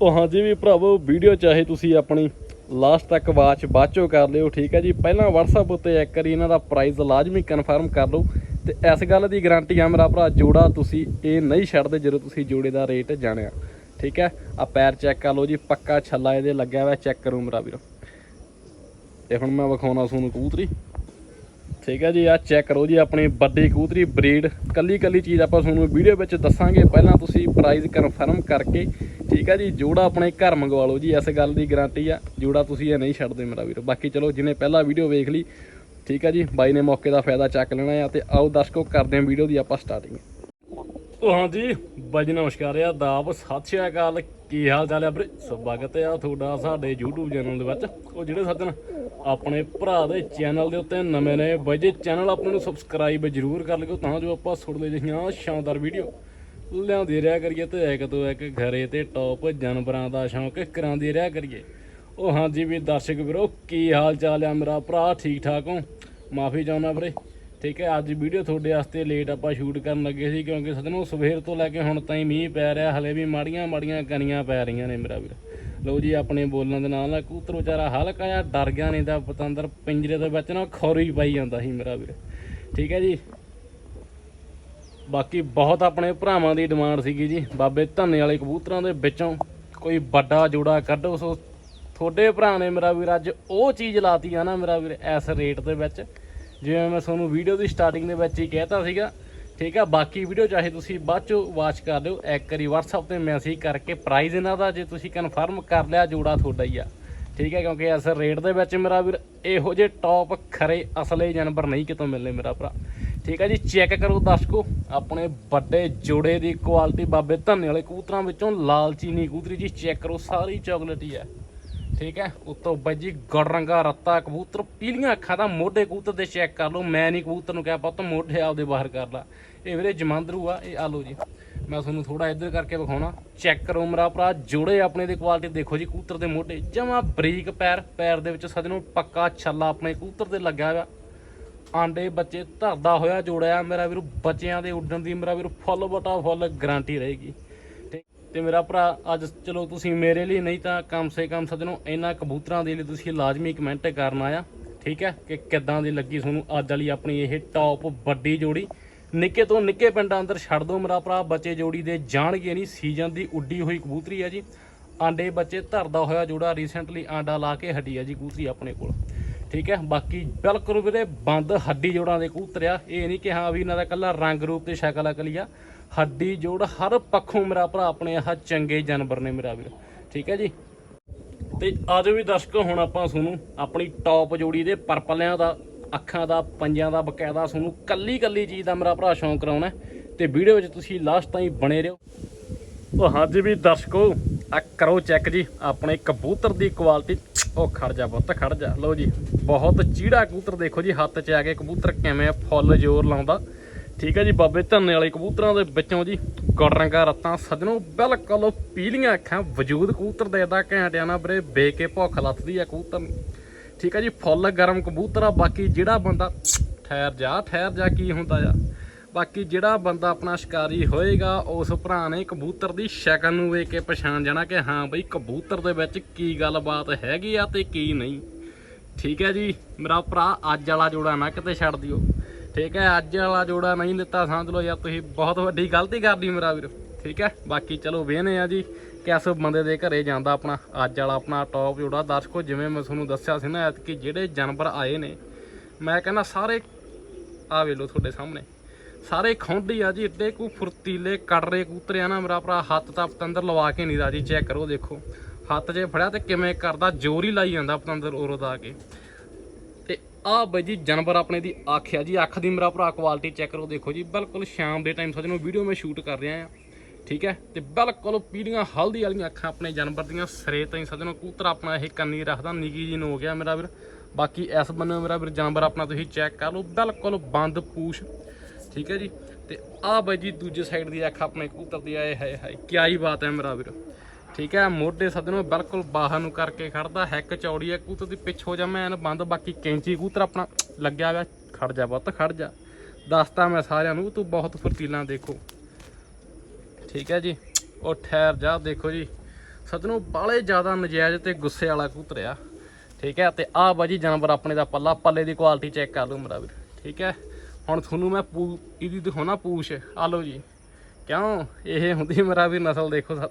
ਉਹ ਹਾਂਜੀ ਵੀ ਭਰਾਵੋ, ਵੀਡੀਓ ਚਾਹੇ ਤੁਸੀਂ ਆਪਣੀ ਲਾਸਟ ਤੱਕ ਵਾਚ ਬਾਅਦ ਕਰ ਲਿਓ, ਠੀਕ ਹੈ ਜੀ। ਪਹਿਲਾਂ WhatsApp ਉੱਤੇ ਚੈੱਕ ਕਰੀ ਇਹਨਾਂ ਦਾ ਪ੍ਰਾਈਸ ਲਾਜ਼ਮੀ ਕਨਫਰਮ ਕਰ ਲਓ ਤੇ ਇਸ ਗੱਲ ਦੀ ਗਾਰੰਟੀ ਆ ਮੇਰਾ ਭਰਾ, ਜੋੜਾ ਤੁਸੀਂ ਇਹ ਨਹੀਂ ਛੱਡਦੇ ਜਦੋਂ ਤੁਸੀਂ ਜੋੜੇ ਦਾ ਰੇਟ ਜਾਣਿਆ, ਠੀਕ ਹੈ। ਆ ਪੈਰ ਚੈੱਕ ਕਰ ਲਓ ਜੀ, ਪੱਕਾ ਛੱਲਾ ਇਹਦੇ ਲੱਗਿਆ ਹੋਇਆ ਚੈੱਕ ਕਰੋ ਮੇਰਾ ਵੀਰ। ਤੇ ਹੁਣ ਮੈਂ ਵਿਖਾਉਣਾ ਤੁਹਾਨੂੰ ਕਬੂਤਰੀ, ਠੀਕ ਹੈ ਜੀ, ਆ ਚੈੱਕ ਕਰੋ ਜੀ ਆਪਣੀ ਵੱਡੀ ਕਬੂਤਰੀ ਬਰੀਡ ਕੱਲੀ ਕੱਲੀ ਚੀਜ਼ ਆਪਾਂ ਤੁਹਾਨੂੰ ਵੀਡੀਓ ਵਿੱਚ ਦੱਸਾਂਗੇ, ਪਹਿਲਾਂ ਤੁਸੀਂ ਪ੍ਰਾਈਸ ਕਨਫਰਮ ਕਰਕੇ ਠੀਕ ਹੈ ਜੀ, ਜੋੜਾ ਆਪਣੇ ਘਰ ਮੰਗਵਾ ਲਓ ਜੀ, ਇਸ ਗੱਲ ਦੀ ਗਾਰੰਟੀ ਆ। ਜੋੜਾ ਤੁਸੀਂ ਇਹ ਨਹੀਂ ਛੱਡਦੇ ਮੇਰਾ ਵੀਰ। ਬਾਕੀ ਚਲੋ, ਜਿਹਨੇ ਪਹਿਲਾਂ ਵੀਡੀਓ ਵੇਖ ਲਈ, ਠੀਕ ਹੈ ਜੀ, ਬਾਈ ਨੇ ਮੌਕੇ ਦਾ ਫਾਇਦਾ ਚੱਕ ਲੈਣਾ ਆ ਤੇ ਆਓ ਦਰਸ਼ਕੋ, ਕਰਦੇ ਹਾਂ ਵੀਡੀਓ ਦੀ ਆਪਾਂ ਸਟਾਰਟਿੰਗ ਹਾਂਜੀ ਬਾਈ ਜੀ ਨਮਸਕਾਰ ਆ ਦਾਬ ਸਤਿ ਸ਼੍ਰੀ ਅਕਾਲ। ਕੀ ਹਾਲ ਚਾਲ ਆ ਵੀਰੇ? ਸਵਾਗਤ ਆ ਤੁਹਾਡਾ ਸਾਡੇ YouTube ਚੈਨਲ ਦੇ ਵਿੱਚ। ਉਹ ਜਿਹੜੇ ਸੱਜਣ ਆਪਣੇ ਭਰਾ ਦੇ ਚੈਨਲ ਦੇ ਉੱਤੇ ਨਵੇਂ ਨੇ, ਬਾਈ ਜੀ ਚੈਨਲ ਆਪਣੇ ਨੂੰ ਸਬਸਕ੍ਰਾਈਬ ਜ਼ਰੂਰ ਕਰ ਲਿਓ, ਤਾਂ ਜੋ ਆਪਾਂ ਸੁਣਦੇ ਜਿਹੀਆਂ ਸ਼ਾਨਦਾਰ ਵੀਡੀਓ ਲਿਆਉਂਦੇ ਰਿਹਾ ਕਰੀਏ ਤੇ ਇੱਕ ਤੋਂ ਇੱਕ ਘਰੇ ਤੇ ਟੌਪ ਜਾਨਵਰਾਂ ਦਾ ਸ਼ੌਂਕ ਕਰਾਉਂਦੇ ਰਿਹਾ ਕਰੀਏ। ਉਹ ਹਾਂਜੀ ਵੀ ਦਰਸ਼ਕ ਵੀਰੋ, ਕੀ ਹਾਲ ਚਾਲ ਆ ਮੇਰਾ ਭਰਾ? ਠੀਕ ਠਾਕ ਹੋ? ਮਾਫੀ ਚਾਹੁੰਦਾ ਵੀਰੇ। ਠੀਕ ਹੈ, ਅੱਜ ਵੀਡੀਓ ਤੁਹਾਡੇ ਵਾਸਤੇ ਲੇਟ ਆਪਾਂ ਸ਼ੂਟ ਕਰਨ ਲੱਗੇ ਸੀ ਕਿਉਂਕਿ ਸਦਨੋਂ ਸਵੇਰ ਤੋਂ ਲੈ ਕੇ ਹੁਣ ਤਾਈਂ ਮੀਂਹ ਪੈ ਰਿਹਾ, ਹਲੇ ਵੀ ਮਾੜੀਆਂ ਮਾੜੀਆਂ ਕਣੀਆਂ ਪੈ ਰਹੀਆਂ ਨੇ ਮੇਰਾ ਵੀਰ। ਲਓ ਜੀ, ਆਪਣੇ ਬੋਲਣ ਦੇ ਨਾਲ ਨਾ ਕਬੂਤਰ ਵਿਚਾਰਾ ਹਲਕਾ ਜਿਹਾ ਡਰ ਗਿਆ ਨਹੀਂ ਤਾਂ ਪਤੰਦਰ ਪਿੰਜਰੇ ਦੇ ਵਿੱਚ ਨਾ ਖੌਰੀ ਪਾਈ ਜਾਂਦਾ ਸੀ ਮੇਰਾ ਵੀਰ। ਠੀਕ ਹੈ ਜੀ ਬਾਕੀ ਬਹੁਤ ਆਪਣੇ ਭਰਾਵਾਂ ਦੀ ਡਿਮਾਂਡ ਸੀਗੀ ਜੀ। ਬਾਬੇ ਧੰਨੇ ਵਾਲੇ ਕਬੂਤਰਾਂ ਦੇ ਵਿੱਚੋਂ ਕੋਈ ਵੱਡਾ ਜੋੜਾ ਕੱਢੋ। ਸੋ ਤੁਹਾਡੇ ਭਰਾ ਨੇ ਮੇਰਾ ਵੀਰ ਅੱਜ ਉਹ ਚੀਜ਼ ਲਾਤੀ ਆ ਨਾ ਮੇਰਾ ਵੀਰ, ਇਸ ਰੇਟ ਦੇ ਵਿੱਚ। ਜਿਵੇਂ ਮੈਂ ਤੁਹਾਨੂੰ ਵੀਡੀਓ ਦੀ ਸਟਾਰਟਿੰਗ ਦੇ ਵਿੱਚ ਹੀ ਕਹਿਤਾ ਸੀਗਾ। ਠੀਕ ਆ, ਬਾਕੀ ਵੀਡੀਓ ਚਾਹੇ ਤੁਸੀਂ ਬਾਅਦ ਚੋਂ ਵਾਚ ਕਰ ਲਿਓ। ਇੱਕ ਵਾਰੀ WhatsApp ਤੇ ਮੈਸੇਜ ਕਰਕੇ ਪ੍ਰਾਈਜ਼ ਇਹਨਾਂ ਦਾ, ਜੇ ਤੁਸੀਂ ਕਨਫਰਮ ਕਰ ਲਿਆ, ਜੋੜਾ ਤੁਹਾਡਾ ਹੀ ਆ। ਠੀਕ ਹੈ ਕਿਉਂਕਿ ਇਸ ਰੇਟ ਦੇ ਵਿੱਚ ਮੇਰਾ ਵੀਰ ਇਹੋ ਜਿਹੇ ਟੌਪ ਖਰੇ ਅਸਲੇ ਜਾਨਵਰ ਨਹੀਂ ਕਿਤੋਂ ਮਿਲਨੇ ਮੇਰਾ ਭਰਾ। ਠੀਕ ਹੈ ਜੀ ਚੈੱਕ ਕਰੋ ਦਰਸ਼ਕੋ, ਆਪਣੇ ਵੱਡੇ ਜੋੜੇ ਦੀ ਕੁਆਲਿਟੀ ਬਾਬੇ ਧੰਨੇ ਵਾਲੇ ਕਬੂਤਰਾਂ ਵਿੱਚੋਂ ਲਾਲਚੀਨੀ ਚੀਨੀ ਜੀ ਚੈੱਕ ਕਰੋ, ਸਾਰੀ ਚਾਕਲੇਟੀ ਹੈ ਠੀਕ ਹੈ, ਉੱਤੋਂ ਬੱਜੀ ਗੜ ਰੰਗਾ ਰੱਤਾ ਕਬੂਤਰ, ਪੀਲੀਆਂ ਅੱਖਾਂ ਦਾ ਮੋਢੇ ਕਬੂਤਰ ਦੇ ਚੈੱਕ ਕਰ ਲਓ, ਮੈਂ ਨਹੀਂ ਕਬੂਤਰ ਨੂੰ ਕਿਹਾ, ਪੁੱਤ ਮੋਢੇ ਆਪਦੇ ਬਾਹਰ ਕਰ ਲਾ। ਇਹ ਵੀਰੇ ਜਮਾਂਦਰੂ ਆ, ਇਹ ਆ ਲਓ ਜੀ। ਮੈਂ ਤੁਹਾਨੂੰ ਥੋੜਾ ਇੱਧਰ ਕਰਕੇ ਵਿਖਾਉਣਾ ਚੈੱਕ ਕਰੋ ਮੇਰਾ ਭਰਾ, ਜੋੜੇ ਆਪਣੇ ਦੀ ਕੁਆਲਿਟੀ ਦੇਖੋ ਜੀ, ਕਬੂਤਰ ਦੇ ਮੋਢੇ, ਜਮਾ ਬਰੀਕ ਪੈਰ ਪੈਰ ਦੇ ਵਿੱਚ ਸਜਣੋਂ ਪੱਕਾ ਛੱਲਾ ਆਪਣੇ ਕਬੂਤਰ ਤੇ ਲੱਗਿਆ ਹੋਇਆ। ਆਂਡੇ ਬੱਚੇ ਧਰਦਾ ਹੋਇਆ, ਜੋੜਿਆ, ਮੇਰਾ ਵੀਰ ਬੱਚਿਆਂ ਦੇ ਉੱਡਣ ਦੀ, ਮੇਰਾ ਵੀਰ ਫੁੱਲ ਬਟਾ ਫੁੱਲ ਗਾਰੰਟੀ ਰਹੇਗੀ। ਤੇ- ਤੇ ਮੇਰਾ ਭਰਾ, ਅੱਜ ਚਲੋ ਤੁਸੀਂ ਮੇਰੇ ਲਈ ਨਹੀਂ ਤਾਂ ਕਮ ਸੇ ਕਮ ਸਜਣੋ, ਇਹਨਾਂ ਕਬੂਤਰਾਂ ਦੇ ਲਈ ਤੁਸੀਂ ਲਾਜ਼ਮੀ ਕਮੈਂਟ ਕਰਨਾ ਆ ਠੀਕ ਹੈ? ਕਿ ਕਿੱਦਾਂ ਦੀ ਲੱਗੀ ਤੁਹਾਨੂੰ ਅੱਜ ਵਾਲੀ ਆਪਣੀ ਇਹ ਟੌਪ ਵੱਡੀ ਜੋੜੀ। ਨਿੱਕੇ ਤੋਂ ਨਿੱਕੇ ਪਿੰਡਾਂ ਅੰਦਰ ਛੱਡ ਦੋ ਮੇਰਾ ਭਰਾ, ਬੱਚੇ ਜੋੜੀ ਦੇ ਜਾਣਗੇ ਨਹੀਂ ਸੀਜ਼ਨ ਦੀ ਉੱਡੀ ਹੋਈ ਕਬੂਤਰੀ ਆ ਜੀ। ਆਂਡੇ ਬੱਚੇ ਧਰਦਾ ਹੋਇਆ ਜੋੜਾ ਰੀਸੈਂਟਲੀ ਆਂਡਾ ਲਾ ਕੇ ਹਟੀ ਆ ਜੀ ਕਬੂਤਰੀ ਆਪਣੇ ਕੋਲ। ਠੀਕ ਹੈ, ਬਾਕੀ ਬਿਲਕੁਲ ਵੀਰੇ ਬੰਦ ਹੱਡੀ ਜੋੜਾਂ ਦੇ ਕਬੂਤਰ ਆ। ਇਹ ਨਹੀਂ ਕਿ ਹਾਂ ਵੀ ਇਹਨਾਂ ਦਾ ਕੱਲਾ ਰੰਗ ਰੂਪ ਤੇ ਸ਼ਕਲ ਅਕਲੀ ਆ। ਹੱਡੀ ਜੋੜ ਹਰ ਪੱਖੋਂ ਮੇਰਾ ਭਰਾ ਆਪਣੇ ਆਹ ਚੰਗੇ ਜਾਨਵਰ ਨੇ ਮੇਰਾ ਵੀਰ। ਠੀਕ ਹੈ ਜੀ। ਤੇ ਆਜੋ ਵੀ ਦਰਸ਼ਕੋ, ਹੁਣ ਆਪਾਂ ਤੁਹਾਨੂੰ ਆਪਣੀ ਟੌਪ ਜੋੜੀ ਦੇ ਪਰਪਲਿਆਂ ਦਾ, ਅੱਖਾਂ ਦਾ, ਪੰਜਾਂ ਦਾ, ਬਕਾਇਦਾ ਤੁਹਾਨੂੰ ਕੱਲੀ ਕੱਲੀ ਚੀਜ਼ ਦਾ ਮੇਰਾ ਭਰਾ ਸ਼ੌਂਕ ਕਰਾਉਣਾ ਹੈ। ਤੇ ਵੀਡੀਓ ਵਿੱਚ ਤੁਸੀਂ ਲਾਸਟ ਤਾਈਂ ਬਣੇ ਰਹੋ। ਉਹ ਹਾਂਜੀ ਵੀ ਦਰਸ਼ਕੋ ਆ ਕਰੋ ਚੈੱਕ ਜੀ, ਆਪਣੇ ਕਬੂਤਰ ਦੀ ਕੁਆਲਿਟੀ ਉਹ ਖੜ ਜਾ ਪੁੱਤ, ਖੜ ਜਾ। ਲਓ ਜੀ, ਬਹੁਤ ਚੀੜਾ ਕਬੂਤਰ ਦੇਖੋ ਜੀ, ਹੱਥ 'ਚ ਆ ਕੇ ਕਬੂਤਰ ਕਿਵੇਂ ਫੁੱਲ ਜ਼ੋਰ ਲਾਉਂਦਾ। ਠੀਕ ਹੈ ਜੀ, ਬਾਬੇ ਧੰਨੇ ਵਾਲੇ ਕਬੂਤਰਾਂ ਦੇ ਵਿੱਚੋਂ ਜੀ ਗੁੜ ਰੰਗਾ ਰੱਤਾਂ ਸਜਣੋ, ਬਿਲਕੁਲ ਪੀਲੀਆਂ ਅੱਖਾਂ, ਵਜੂਦ ਕਬੂਤਰ ਦੇ ਦਾ ਘੈਂਟਿਆਂ ਨਾਲ ਵੀਰੇ, ਬੇ ਕੇ ਭੁੱਖ ਲੱਥਦੀ ਆ ਕਬੂਤਰ। ਨੂੰ ਠੀਕ ਹੈ ਜੀ, ਫੁੱਲ ਗਰਮ ਕਬੂਤਰ ਆ, ਬਾਕੀ ਜਿਹੜਾ ਬੰਦਾ, ਠਹਿਰ ਜਾ ਠਹਿਰ ਜਾ, ਕੀ ਹੁੰਦਾ ਆ। ਬਾਕੀ ਜਿਹੜਾ ਬੰਦਾ ਆਪਣਾ ਸ਼ਿਕਾਰੀ ਹੋਏਗਾ, ਉਸ ਭਰਾ ਨੇ ਕਬੂਤਰ ਦੀ ਸ਼ਕਲ ਨੂੰ ਵੇਖ ਕੇ ਪਛਾਣ ਜਾਣਾ ਕਿ ਹਾਂ ਬਈ ਕਬੂਤਰ ਦੇ ਵਿੱਚ ਕੀ ਗੱਲਬਾਤ ਹੈਗੀ ਆ ਤੇ ਕੀ ਨਹੀਂ। ਠੀਕ ਹੈ ਜੀ, ਮੇਰਾ ਭਰਾ ਅੱਜ ਵਾਲਾ ਜੋੜਾ ਨਾ ਕਿਤੇ ਛੱਡ ਦਿਓ। ਠੀਕ ਹੈ, ਅੱਜ ਵਾਲਾ ਜੋੜਾ ਨਹੀਂ ਦਿੱਤਾ, ਸਮਝ ਲਓ ਯਾਰ ਤੁਸੀਂ ਬਹੁਤ ਵੱਡੀ ਗਲਤੀ ਕਰ ਲਈ ਮੇਰਾ ਵੀਰ। ਠੀਕ ਹੈ, ਬਾਕੀ ਚਲੋ ਵੇਹਨੇ ਆ ਜੀ ਕਿਸ ਬੰਦੇ ਦੇ ਘਰੇ ਜਾਂਦਾ ਆਪਣਾ। ਅੱਜ ਵਾਲਾ ਆਪਣਾ ਟੌਪ ਜੋੜਾ, ਦਰਸ਼ਕੋ ਜਿਵੇਂ ਮੈਂ ਤੁਹਾਨੂੰ ਦੱਸਿਆ ਸੀ ਨਾ ਕਿ ਜਿਹੜੇ ਜਾਨਵਰ ਆਏ ਨੇ, ਮੈਂ ਕਹਿੰਦਾ ਸਾਰੇ ਆ ਵੇ ਲੋ ਤੁਹਾਡੇ ਸਾਹਮਣੇ। ਸਾਰੇ ਖੌਂਡੀ ਆ ਜੀ, ਇੱਡੇ ਕੋ ਫੁਰਤੀਲੇ ਕੜਰੇ ਕੂਤਰੇ ਆ ਨਾ ਮੇਰਾ ਭਰਾ, ਹੱਥ ਤਾਂ ਪਤੰਦਰ ਲਵਾ ਕੇ ਨਹੀਂ ਰਾਜੀ, ਚੈੱਕ ਕਰੋ ਦੇਖੋ। ਹੱਥ 'ਚ ਫੜਿਆ ਤੇ ਕਿਵੇਂ ਕਰਦਾ, ਜ਼ੋਰ ਹੀ ਲਾਈ ਜਾਂਦਾ ਪਤੰਦਰ ਉਰੋਂ ਦਾ ਕੇ। ਤੇ ਆ ਬਈ ਜੀ, ਜਾਨਵਰ ਆਪਣੇ ਦੀ ਅੱਖ ਆ ਜੀ, ਅੱਖ ਦੀ ਮੇਰਾ ਭਰਾ ਕੁਆਲਿਟੀ ਚੈੱਕ ਕਰੋ ਦੇਖੋ ਜੀ, ਬਿਲਕੁਲ ਸ਼ਾਮ ਦੇ ਟਾਈਮ ਸਜਣੋ ਵੀਡੀਓ ਮੈਂ ਸ਼ੂਟ ਕਰ ਰਿਹਾ ਆ। ਠੀਕ ਹੈ? ਤੇ ਬਿਲਕੁਲ ਪੀੜੀਆਂ ਹਲਦੀ ਵਾਲੀਆਂ ਅੱਖਾਂ ਆਪਣੇ ਜਾਨਵਰ ਦੀਆਂ, ਸਰੇ ਤਾਈਂ ਸਜਣੋ, ਕੂਤਰ ਆਪਣਾ ਇਹ ਕੰਨੀ ਰੱਖਦਾ ਨਿੱਕੀ ਜੀ ਨੂੰ ਹੋ ਗਿਆ ਮੇਰਾ ਵੀਰ। ਬਾਕੀ ਇਸ ਬੰਨੇ ਮੇਰਾ ਵੀਰ, ਜਾਨਵਰ ਆਪਣਾ ਤੁਸੀਂ ਚੈੱਕ ਕਰ ਲਓ, ਬਿਲਕੁਲ ਬੰਦ ਪੂਛ ਠੀਕ ਹੈ ਜੀ। ਤੇ ਆਹ ਬਾਈ ਜੀ ਦੂਜੇ ਸਾਈਡ ਦੀ ਅੱਖ ਆਪਣੇ ਕਬੂਤਰ ਦੀ, ਆਏ ਹਾਏ ਹਾਏ ਕੀ ਹੀ ਬਾਤ ਹੈ ਮੇਰਾ ਵੀਰ। ਠੀਕ ਹੈ, ਮੋਢੇ ਸੱਜਣੋ ਬਿਲਕੁਲ ਬਾਹਰ ਨੂੰ ਕਰਕੇ ਖੜਦਾ, ਹੈਕ ਚੌੜੀ ਹੈ, ਕਬੂਤਰ ਦੀ ਪਿੱਛੋਂ ਜਾ ਮੈਂ ਬੰਦ, ਬਾਕੀ ਕੈਂਚੀ ਕਬੂਤਰ ਆਪਣਾ ਲੱਗਿਆ ਹੋਇਆ, ਖੜ ਜਾ ਬਹੁਤ ਖੜ ਜਾ। ਦੱਸਤਾ ਮੈਂ ਸਾਰਿਆਂ ਨੂੰ, ਤੂੰ ਬਹੁਤ ਫੁਰਤੀਲਾ ਦੇਖੋ। ਠੀਕ ਹੈ ਜੀ, ਉਹ ਠਹਿਰ ਜਾ, ਦੇਖੋ ਜੀ। ਸੱਜਣੋ ਬਾਲੇ ਜ਼ਿਆਦਾ ਨਜਾਇਜ਼ ਤੇ ਗੁੱਸੇ ਵਾਲਾ ਕੂਤਰਿਆ ਠੀਕ ਹੈ, ਤੇ ਆਹ ਬਾਜੀ ਜਾਨਵਰ ਆਪਣੇ ਦਾ ਪੱਲਾ, ਪੱਲੇ ਦੀ ਕੁਆਲਿਟੀ ਚੈੱਕ ਕਰ ਲਓ ਮੇਰਾ ਵੀਰ। ਠੀਕ ਹੈ। ਹੁਣ ਤੁਹਾਨੂੰ ਮੈਂ ਪੂ ਇਹਦੀ ਦਿਖਾਉਣਾ ਪੂਛ। ਆ ਲਓ ਜੀ। ਕਿਉਂ? ਇਹ ਹੁੰਦੀ ਮੇਰਾ ਵੀ ਨਸਲ ਦੇਖੋ ਸਾ-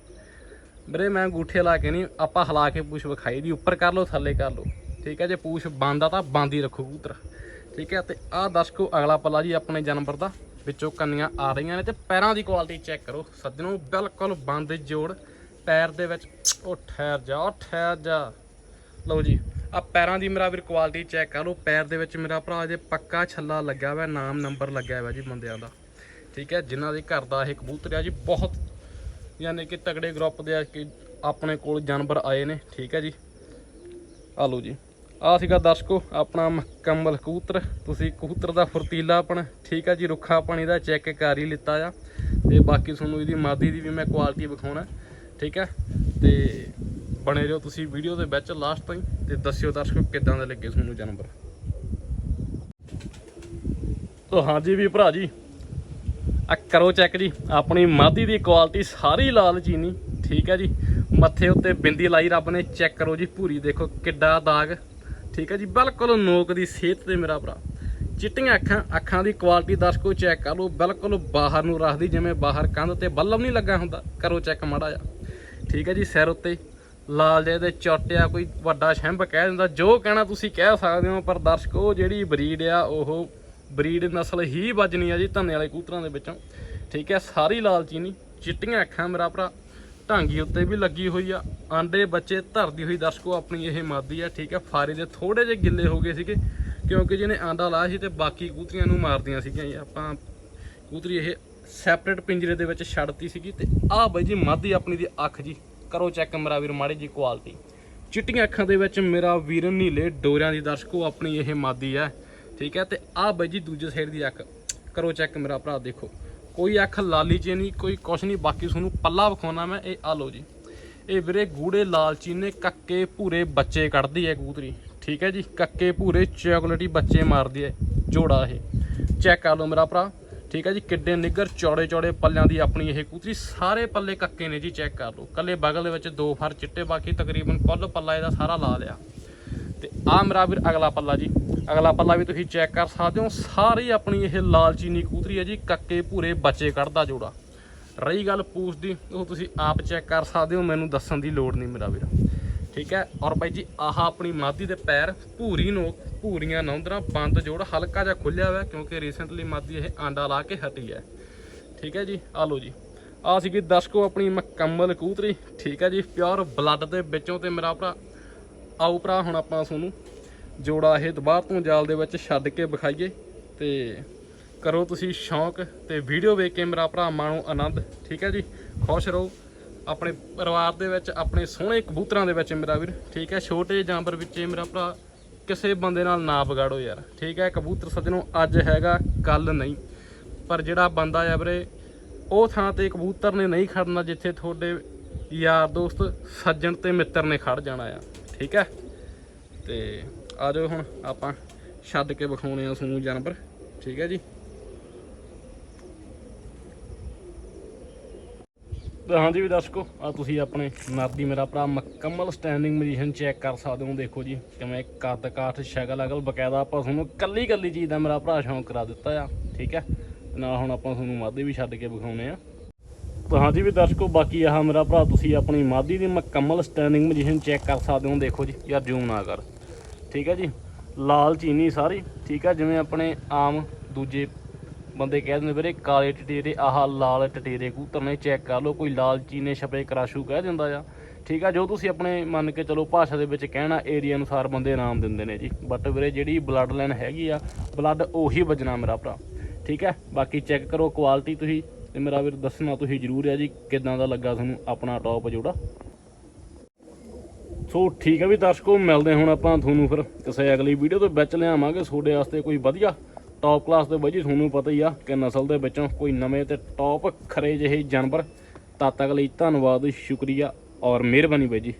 ਵੀਰੇ, ਮੈਂ ਅੰਗੂਠੇ ਲਾ ਕੇ ਨਹੀਂ ਆਪਾਂ ਹਿਲਾ ਕੇ ਪੂਛ ਵਿਖਾਈ ਦੀ। ਉੱਪਰ ਕਰ ਲਓ, ਥੱਲੇ ਕਰ ਲਓ। ਠੀਕ ਹੈ, ਜੇ ਪੂਛ ਬੰਦਾ ਤਾਂ ਬੰਦ ਹੀ ਰੱਖੋ ਕਬੂਤਰ। ਠੀਕ ਹੈ, ਤੇ ਆਹ ਦਰਸ਼ਕੋ ਅਗਲਾ ਪੱਲਾ ਜੀ ਆਪਣੇ ਜਾਨਵਰ ਦਾ। ਵਿੱਚੋਂ ਕੰਨੀਆਂ ਆ ਰਹੀਆਂ ਨੇ ਤੇ ਪੈਰਾਂ ਦੀ ਕੁਆਲਿਟੀ ਚੈੱਕ ਕਰੋ। ਸੱਜਣੋ, ਬਿਲਕੁਲ ਬੰਦ ਜੋੜ। ਪੈਰ ਦੇ ਵਿੱਚ ਉਹ ਠਹਿਰ ਜਾ, ਉਹ ਠਹਿਰ ਜਾ। ਲਓ ਜੀ। ਆ ਪੈਰਾਂ ਦੀ ਮੇਰਾ ਵੀਰ ਕੁਆਲਿਟੀ ਚੈੱਕ ਕਰ ਲਓ। ਪੈਰ ਦੇ ਵਿੱਚ ਮੇਰਾ ਭਰਾ ਜੇ ਪੱਕਾ ਛੱਲਾ ਲੱਗਾ ਹੋਇਆ, ਨਾਮ ਨੰਬਰ ਲੱਗਿਆ ਹੋਇਆ ਜੀ ਬੰਦਿਆਂ ਦਾ। ਠੀਕ ਹੈ, ਜਿਨ੍ਹਾਂ ਦੇ ਘਰ ਦਾ ਇਹ ਕਬੂਤਰ ਆ ਜੀ, ਬਹੁਤ ਯਾਨੀ ਕਿ ਤਗੜੇ ਗਰੁੱਪ ਦੇ ਆ ਕਿ ਆਪਣੇ ਕੋਲ ਜਾਨਵਰ ਆਏ ਨੇ। ਠੀਕ ਹੈ ਜੀ। ਆ ਲਓ ਜੀ। ਆ ਸੀਗਾ ਦਰਸ਼ਕੋ, ਆਪਣਾ ਮੁਕੰਮਲ ਕਬੂਤਰ। ਤੁਸੀਂ ਕਬੂਤਰ ਦਾ ਫੁਰਤੀਲਾਪਣ ਠੀਕ ਹੈ ਜੀ, ਰੁੱਖਾ ਪਾਣੀ ਦਾ ਚੈੱਕ ਕਰ ਹੀ ਲਿੱਤਾ ਆ। ਤੇ ਬਾਕੀ ਤੁਹਾਨੂੰ ਇਹਦੀ ਮਾਦੀ ਦੀ ਵੀ ਮੈਂ ਕੁਆਲਿਟੀ ਵਿਖਾਉਣਾ। ਠੀਕ ਹੈ। ਤੇ ਬਣੇ ਰਹੋ ਤੁਸੀਂ ਵੀਡੀਓ ਦੇ ਵਿੱਚ ਲਾਸਟ ਤਾਈਂ ਤੇ ਦੱਸਿਓ ਦਰਸ਼ਕੋ ਕਿੱਦਾਂ ਦੇ ਲੱਗੇ ਤੁਹਾਨੂੰ ਜਾਨਵਰ ਤੋ ਹਾਂਜੀ ਵੀ ਭਰਾ ਜੀ ਆ ਕਰੋ ਚੈੱਕ ਜੀ, ਆਪਣੀ ਮਾਦੀ ਦੀ ਕੁਆਲਿਟੀ ਸਾਰੀ ਲਾਲ ਚੀਨੀ, ਠੀਕ ਹੈ ਜੀ। ਮੱਥੇ ਉੱਤੇ ਬਿੰਦੀ ਲਾਈ ਰੱਬ ਨੇ ਚੈੱਕ ਕਰੋ ਜੀ ਭੂਰੀ ਦੇਖੋ ਕਿੱਡਾ ਦਾਗ, ਠੀਕ ਹੈ ਜੀ। ਬਿਲਕੁਲ ਨੋਕ ਦੀ ਸਿਹਤ ਤੇ ਮੇਰਾ ਭਰਾ। ਚਿੱਟੀਆਂ ਅੱਖਾਂ ਅੱਖਾਂ ਦੀ ਕੁਆਲਿਟੀ ਦਰਸ਼ਕੋ ਚੈੱਕ ਕਰ ਲਓ, ਬਿਲਕੁਲ ਬਾਹਰ ਨੂੰ ਰੱਖਦੀ, ਜਿਵੇਂ ਬਾਹਰ ਕੰਧ ਤੇ ਬੱਲਬ ਨਹੀਂ ਲੱਗਾ ਹੁੰਦਾ, ਕਰੋ ਚੈੱਕ ਮਾੜਾ ਜਾ ਠੀਕ ਹੈ ਜੀ, ਸਿਰ ਉੱਤੇ ਲਾਲ ਜਿਹੇ ਦੇ ਚੋਟਿਆ ਕੋਈ ਵੱਡਾ ਛੰਭ ਕਹਿ ਦਿੰਦਾ। ਜੋ ਕਹਿਣਾ ਤੁਸੀਂ ਕਹਿ ਸਕਦੇ ਹੋ, ਪਰ ਦਰਸ਼ਕੋ ਜਿਹੜੀ ਬਰੀਡ ਆ, ਉਹ ਬਰੀਡ ਨਸਲ ਹੀ ਵੱਜਣੀ ਆ ਜੀ ਧੰਨੇ ਵਾਲੇ ਕੂਤਰਾਂ ਦੇ ਵਿੱਚੋਂ। ਠੀਕ ਹੈ, ਸਾਰੀ ਲਾਲਚੀਨੀ ਚਿੱਟੀਆਂ ਅੱਖਾਂ ਮੇਰਾ ਭਰਾ, ਢਾਂਗੀ ਉੱਤੇ ਵੀ ਲੱਗੀ ਹੋਈ ਆ। ਆਂਡੇ ਬੱਚੇ ਧਰਦੀ ਹੋਈ ਦਰਸ਼ਕੋ, ਆਪਣੀ ਇਹ ਮਾਦੀ ਆ, ਠੀਕ ਹੈ, ਫਾਰੇ ਦੇ ਥੋੜੇ ਜਿਹੇ ਗਿੱਲੇ ਹੋ ਗਏ ਸੀਗੇ, ਕਿਉਂਕਿ ਜਿਹਨੇ ਆਂਡਾ ਲਾਇਆ ਸੀ ਤੇ ਬਾਕੀ ਕੂਤਰੀਆਂ ਨੂੰ ਮਾਰਦੀਆਂ ਸੀਗੀਆਂ ਜੀ। ਆਪਾਂ ਕੂਤਰੀ ਇਹ ਸੈਪਰੇਟ ਪਿੰਜਰੇ ਦੇ ਵਿੱਚ ਛੱਡਤੀ ਸੀਗੀ ਤੇ ਆਹ ਬਾਈ ਜੀ, ਮਾਦੀ ਆਪਣੀ ਦੀ ਅੱਖ ਜੀ। ਕਰੋ ਚੈੱਕ ਮੇਰਾ ਵੀਰ, ਮਾੜੀ ਜੀ ਕੁਆਲਿਟੀ ਚਿੱਟੀਆਂ ਅੱਖਾਂ ਦੇ ਵਿੱਚ ਮੇਰਾ ਵੀਰ ਨੀਲੇ ਡੋਰਿਆਂ ਦੀ ਦਰਸ਼ਕੋ ਆਪਣੀ ਇਹ ਮਾਦੀ ਹੈ, ਠੀਕ ਹੈ? ਤੇ ਆਹ ਬਾਈ ਜੀ ਦੂਜੇ ਸਾਈਡ ਦੀ ਅੱਖ, ਕਰੋ ਚੈੱਕ ਮੇਰਾ ਭਰਾ, ਦੇਖੋ। ਕੋਈ ਅੱਖ ਲਾਲੀ ਚ ਨਹੀਂ, ਕੋਈ ਕੁਛ ਨਹੀਂ, ਬਾਕੀ ਤੁਹਾਨੂੰ ਪੱਲਾ ਵਿਖਾਉਣਾ ਮੈਂ, ਇਹ ਆ ਲਓ ਜੀ। ਇਹ ਵੀਰੇ ਗੂੜੇ ਲਾਲਚੀ ਨੇ, ਕੱਕੇ ਭੂਰੇ ਬੱਚੇ ਕੱਢਦੀ ਹੈ ਕਬੂਤਰੀ, ਠੀਕ ਹੈ ਜੀ? ਕੱਕੇ ਭੂਰੇ ਚਾਕਲੇਟੀ ਬੱਚੇ ਮਾਰਦੀ ਹੈ, ਜੋੜਾ ਇਹ। ਚੈੱਕ ਕਰ ਲਓ ਮੇਰਾ ਭਰਾ। ਠੀਕ ਹੈ ਜੀ, ਕਿੱਡੇ ਨਿੱਗਰ ਚੌੜੇ ਚੌੜੇ ਪੱਲਿਆਂ ਦੀ ਆਪਣੀ ਇਹ ਕਬੂਤਰੀ ਸਾਰੇ ਪੱਲੇ ਕੱਕੇ ਨੇ ਜੀ, ਚੈੱਕ ਕਰ ਲਓ। ਕੱਲੇ ਬਗਲ ਦੇ ਵਿੱਚ ਦੋ ਫਰ ਚਿੱਟੇ, ਬਾਕੀ ਤਕਰੀਬਨ ਕੁੱਲ ਪੱਲਾ ਇਹਦਾ ਸਾਰਾ ਲਾ ਲਿਆ। ਤੇ ਆ ਮੇਰਾ ਵੀਰ ਅਗਲਾ ਪੱਲਾ ਜੀ। ਅਗਲਾ ਪੱਲਾ ਵੀ ਤੁਸੀਂ ਚੈੱਕ ਕਰ ਸਕਦੇ ਹੋ। ਸਾਰੀ ਆਪਣੀ ਇਹ ਲਾਲ ਚੀਨੀ ਕਬੂਤਰੀ ਹੈ ਜੀ, ਕੱਕੇ ਭੂਰੇ ਬੱਚੇ ਕੱਢਦਾ ਜੋੜਾ। ਰਹੀ ਗੱਲ ਪੂਛ ਦੀ, ਉਹ ਤੁਸੀਂ ਆਪ ਚੈੱਕ ਕਰ ਸਕਦੇ ਹੋ, ਮੈਨੂੰ ਦੱਸਣ ਦੀ ਲੋੜ ਨਹੀਂ ਮੇਰਾ ਵੀਰ। ਠੀਕ ਹੈ? ਔਰ ਬਾਈ ਜੀ, ਆਹ ਆਪਣੀ ਮਾਦੀ ਦੇ ਪੈਰ ਭੂਰੀ ਨੋਕ ਭੂਰੀਆਂ ਨੌਂਦਰਾਂ ਬੰਦ ਜੋੜ ਹਲਕਾ ਜਿਹਾ ਖੁੱਲਿਆ ਹੋਇਆ ਕਿਉਂਕਿ ਰੀਸੈਂਟਲੀ ਮਾਦੀ ਇਹ ਆਂਡਾ ਲਾ ਕੇ ਹਟੀ ਹੈ। ਠੀਕ ਹੈ ਜੀ? ਆ ਲਓ ਜੀ। ਆ ਸੀਗੀ ਦਰਸ਼ਕੋ ਆਪਣੀ ਮੁਕੰਮਲ ਕੂਤਰੀ। ਠੀਕ ਹੈ ਜੀ? ਪਿਓਰ ਬਲੱਡ ਦੇ ਵਿੱਚੋਂ ਤੇ ਮੇਰਾ ਭਰਾ, ਆਓ ਭਰਾ, ਹੁਣ ਆਪਾਂ ਤੁਹਾਨੂੰ ਜੋੜਾ ਇਹ ਦੁਬਾਰ ਤੋਂ ਜਾਲ ਦੇ ਵਿੱਚ ਛੱਡ ਕੇ ਵਿਖਾਈਏ ਤੇ ਕਰੋ ਤੁਸੀਂ ਸ਼ੌਂਕ ਤੇ ਵੀਡੀਓ ਵੇਖ ਕੇ ਮੇਰਾ ਭਰਾ ਮਾਣੋ ਆਨੰਦ। ਠੀਕ ਹੈ ਜੀ? ਖੁਸ਼ ਰਹੋ। ਆਪਣੇ ਪਰਿਵਾਰ ਦੇ ਵਿੱਚ, ਆਪਣੇ ਸੋਹਣੇ ਕਬੂਤਰਾਂ ਦੇ ਵਿੱਚ ਮੇਰਾ ਵੀਰ, ਠੀਕ ਹੈ? ਛੋਟੇ ਜਾਨਵਰ ਵਿੱਚ ਮੇਰਾ ਭਰਾ। ਕਿਸੇ ਬੰਦੇ ਨਾਲ ਨਾ ਵਿਗਾੜੋ ਯਾਰ, ਠੀਕ ਹੈ? ਕਬੂਤਰ ਸੱਜਣੋ ਅੱਜ ਹੈਗਾ ਕੱਲ ਨਹੀਂ। ਪਰ ਜਿਹੜਾ ਬੰਦਾ ਆ ਵੀਰੇ, ਉਹ ਥਾਂ ਤੇ ਕਬੂਤਰ ਨੇ ਨਹੀਂ ਖੜਨਾ ਜਿੱਥੇ ਤੁਹਾਡੇ ਯਾਰ ਦੋਸਤ, ਸੱਜਣ ਤੇ ਮਿੱਤਰ ਨੇ ਖੜ ਜਾਣਾ ਆ, ਠੀਕ ਹੈ? ਤੇ ਆ ਜਾਓ ਹੁਣ ਆਪਾਂ, ਛੱਡ ਕੇ ਵਿਖਾਉਣੇ ਆ ਤੁਹਾਨੂੰ ਜਾਨਵਰ, ਠੀਕ ਹੈ ਜੀ? ਹਾਂਜੀ ਵੀ ਦਰਸ਼ਕੋ ਆ ਤੁਸੀਂ ਆਪਣੇ ਨਾਦੀ ਮੇਰਾ ਭਰਾ ਮੁਕੰਮਲ ਸਟੈਂਡਿੰਗ ਪੋਜੀਸ਼ਨ ਚੈੱਕ ਕਰ ਸਕਦੇ ਹੋ, ਦੇਖੋ ਜੀ, ਕਿਵੇਂ ਕੱਦ ਕਾਠ ਸ਼ਕਲ ਅਗਲ ਬਕਾਇਦਾ ਆਪਾਂ ਤੁਹਾਨੂੰ ਕੱਲੀ ਕੱਲੀ ਚੀਜ਼ ਦਾ ਮੇਰਾ ਭਰਾ ਸ਼ੌਂਕ ਕਰਾ ਦਿੱਤਾ ਆ, ਠੀਕ ਹੈ? ਨਾਲ ਹੁਣ ਆਪਾਂ ਤੁਹਾਨੂੰ ਮਾਦੇ ਵੀ ਛੱਡ ਕੇ ਵਿਖਾਉਣੇ ਆ। ਤਾਂ ਹਾਂਜੀ ਵੀ ਦਰਸ਼ਕੋ, ਬਾਕੀ ਆਹ ਮੇਰਾ ਭਰਾ, ਤੁਸੀਂ ਆਪਣੀ ਮਾਦੀ ਦੀ ਮੁਕੰਮਲ ਸਟੈਂਡਿੰਗ ਪੋਜੀਸ਼ਨ ਚੈੱਕ ਕਰ ਸਕਦੇ ਹੋ, ਦੇਖੋ ਜੀ, ਯਾਰ ਜ਼ੂਮ ਨਾ ਕਰ, ਠੀਕ ਹੈ ਜੀ? ਲਾਲ ਚੀਨੀ ਸਾਰੀ, ਠੀਕ ਹੈ? ਜਿਵੇਂ ਆਪਣੇ ਆਮ ਦੂਜੇ ਬੰਦੇ ਕਹਿ ਦਿੰਦੇ ਵੀਰੇ, ਕਾਲੇ ਟਟੇਰੇ, ਆਹ ਲਾਲ ਟਟੇਰੇ ਕਬੂਤਰ ਨੇ ਚੈੱਕ ਕਰ ਲਓ, ਕੋਈ ਲਾਲ ਚੀਨੇ ਛਪੇ ਕਰਾਸ਼ੂ ਕਹਿ ਦਿੰਦਾ ਆ। ਠੀਕ ਆ, ਜੋ ਤੁਸੀਂ ਆਪਣੇ ਮੰਨ ਕੇ ਚਲੋ ਭਾਸ਼ਾ ਦੇ ਵਿੱਚ ਕਹਿਣਾ ਏਰੀਆ ਅਨੁਸਾਰ ਬੰਦੇ ਨਾਮ ਦਿੰਦੇ ਨੇ ਜੀ। ਬਟ ਵੀਰੇ ਜਿਹੜੀ ਬਲੱਡ ਲਾਈਨ ਹੈਗੀ ਆ ਬਲੱਡ ਉਹੀ ਵੱਜਣਾ ਮੇਰਾ ਭਰਾ। ਠੀਕ ਹੈ ਬਾਕੀ ਚੈੱਕ ਕਰੋ ਕੁਆਲਿਟੀ ਤੁਸੀਂ, ਤੇ ਮੇਰਾ ਵੀਰ ਦੱਸਣਾ ਤੁਸੀਂ ਜ਼ਰੂਰ ਆ ਜੀ, ਕਿਦਾਂ ਦਾ ਲੱਗਾ ਤੁਹਾਨੂੰ ਆਪਣਾ ਟੌਪ ਜੋੜਾ। ਸੋ ਠੀਕ ਹੈ ਵੀ ਦਰਸ਼ਕੋ, ਮਿਲਦੇ ਹੁਣ ਆਪਾਂ ਤੁਹਾਨੂੰ ਫਿਰ ਕਿਸੇ ਅਗਲੀ ਵੀਡੀਓ ਤੋਂ, ਵਿੱਚ ਲਿਆਵਾਂਗੇ, ਤੁਹਾਡੇ ਵਾਸਤੇ ਕੋਈ ਵਧੀਆ ਟੌਪ ਕਲਾਸ ਦੇ ਬਾਈ ਜੀ, ਤੁਹਾਨੂੰ ਪਤਾ ਹੀ ਆ ਕਿ ਨਸਲ ਦੇ ਵਿੱਚੋਂ ਕੋਈ ਨਵੇਂ ਤੇ ਟੌਪ ਖਰੇ ਜਿਹੇ ਜਾਨਵਰ ਤਦ ਤੱਕ ਲਈ ਧੰਨਵਾਦ, ਸ਼ੁਕਰੀਆ ਔਰ ਮਿਹਰਬਾਨੀ ਬਾਈ ਜੀ।